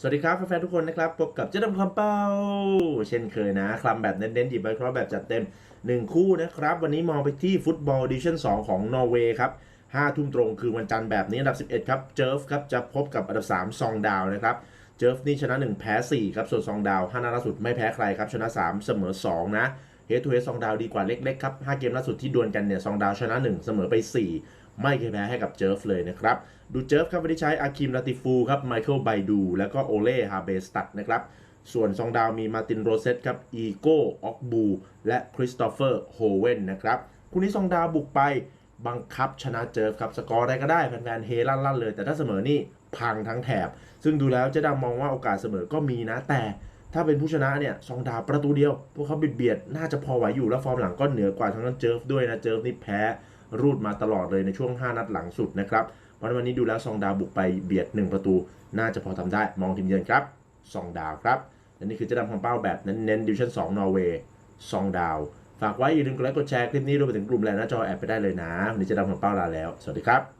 สวัสดีครับแฟนๆทุกคนนะครับพบกับเจ๊ดำคำเป้า เช่นเคยนะคลำแบบเน้นๆหยิบไปครอบแบบจัดเต็ม 1 คู่นะครับ วันนี้มองไปที่ฟุตบอลดิชั่น 2 ของนอร์เวย์ครับ5ทุ่มตรงคือวันจันทร์แบบนี้อันดับ 11 ครับเจิร์ฟครับจะพบกับอันดับ 3 ซองดาวนะครับเจิร์ฟนี่ชนะ 1 แพ้ 4 ครับ ส่วนซองดาว5นัดล่าสุดไม่แพ้ใครครับ ชนะ 3 เสมอ 2 นะเฮดทูเฮดซองดาวดีกว่าเล็กๆครับ5เกมล่าสุดที่ดวลกันเนี่ยซองดาวชนะ 1 เสมอไป 4 ไม่เคยแพ้ให้กับเจิร์ฟเลยนะครับ ดูเจิร์ฟครับวันนี้ใช้อาคิมลาติฟูครับไมเคิลไบดู แล้วก็โอเล่ฮาเบสตัดนะครับ ส่วนซองดาวมีมาตินโรเซตครับอีโก้ออกบู และคริสโตเฟอร์โฮเวนนะครับคู่นี้ซองดาวบุกไปบังคับชนะเจิร์ฟครับ สกอร์อะไรก็ได้แฟนๆเฮลั่นๆเลย แต่ถ้าเสมอนี่พังทั้งแถบ ซึ่งดูแล้วเจ๊ดำมองว่าโอกาสเสมอก็มีนะ แต่ถ้าเป็นผู้ชนะเนี่ยซองดาวประตูเดียว พวกเขาเบียดๆน่าจะพอไหวอยู่ แล้วฟอร์มหลังก็เหนือกว่าทั้งนั้นเจิร์ฟด้วยนะ เจิร์ฟนี่แพ้ รูดมาตลอดเลยในช่วง 5 นัดหลังสุดนะครับเพราะฉะนั้นวันนี้ดูแล้วซองดาวบุกไปเบียด 1 ประตู น่าจะพอทำได้มองทีมเยือนครับซองดาวครับและนี่คือเจะดำคำเป้าแบบเน้นๆดิวชั่น2นอร์เวย์ซองดาว ฝากไว้อย่าลืมกดไลค์กดแชร์คลิปนี้รวมไปถึงกลุ่มแลนหน้าจอแอบไปได้เลยนะวันนี้เจะดำคำเป้าลาแล้ว สวัสดีครับ